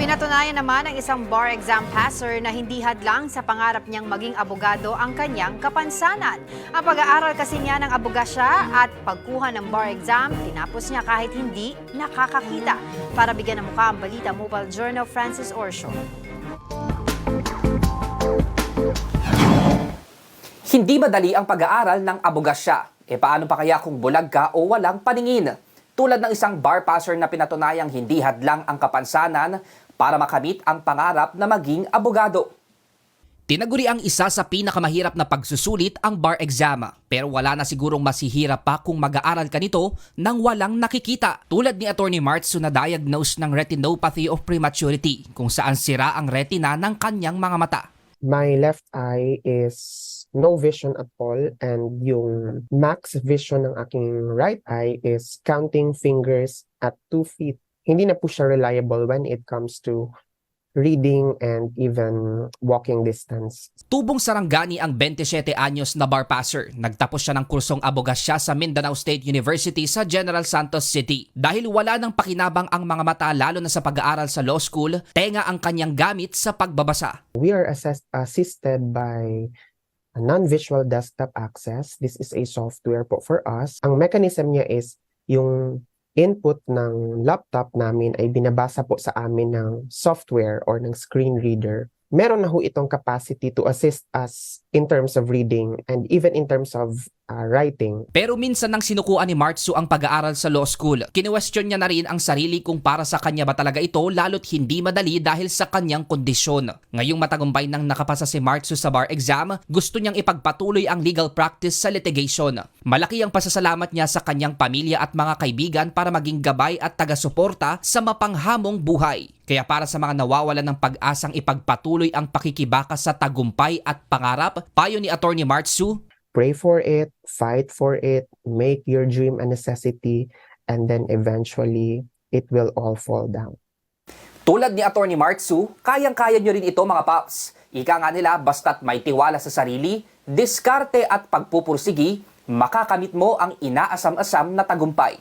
Pinatunayan naman ng isang bar exam passer na hindi hadlang sa pangarap niyang maging abogado ang kanyang kapansanan. Ang pag-aaral kasi niya ng abogasya at pagkuha ng bar exam, tinapos niya kahit hindi nakakakita. Para bigyan ng mukha ang balita, Mobile Journal Francis Orsho. Hindi madali ang pag-aaral ng abogasya. E paano pa kaya kung bulag ka o walang paningin? Tulad ng isang bar passer na pinatunayang hindi hadlang ang kapansanan para makamit ang pangarap na maging abogado. Tinaguri ang isa sa pinakamahirap na pagsusulit ang bar exam. Pero wala na sigurong masihirap pa kung mag-aaral ka nito nang walang nakikita. Tulad ni Attorney Martz na diagnose ng retinopathy of prematurity kung saan sira ang retina ng kanyang mga mata. my left eye is no vision at all and yung max vision ng aking right eye is counting fingers at two feet. Hindi na po siya reliable when it comes to reading and even walking distance. Tubong Sarangani ang 27 anyos na bar passer. Nagtapos siya ng kursong abogasya sa Mindanao State University sa General Santos City. Dahil wala nang pakinabang ang mga mata lalo na sa pag-aaral sa law school, tenga ang kanyang gamit sa pagbabasa. We are assessed, assisted by a non-visual desktop access. This is a software po for us. Ang mechanism niya is yung input ng laptop namin ay binabasa po sa amin ng software or ng screen reader. Meron na ho itong capacity to assist us in terms of reading and even in terms of uh, writing. Pero minsan nang sinukuan ni Martsu ang pag-aaral sa law school, kinwestiyon niya na rin ang sarili kung para sa kanya ba talaga ito lalo't hindi madali dahil sa kanyang kondisyon. Ngayong matagumpay nang nakapasa si Martsu sa bar exam, gusto niyang ipagpatuloy ang legal practice sa litigation. Malaki ang pasasalamat niya sa kanyang pamilya at mga kaibigan para maging gabay at taga-suporta sa mapanghamong buhay. Kaya para sa mga nawawalan ng pag-asang ipagpatuloy ang pakikibaka sa tagumpay at pangarap, payo ni Attorney Martsu, Pray for it, fight for it, make your dream a necessity, and then eventually it will all fall down. Tulad ni Attorney Martsu, kayang-kaya nyo rin ito mga paps. Ika nga nila basta't may tiwala sa sarili, diskarte at pagpupursigi, makakamit mo ang inaasam-asam na tagumpay.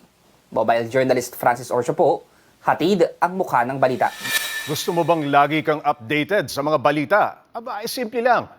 Mobile journalist Francis Orsho po, hatid ang mukha ng balita. Gusto mo bang lagi kang updated sa mga balita? Aba, ay simple lang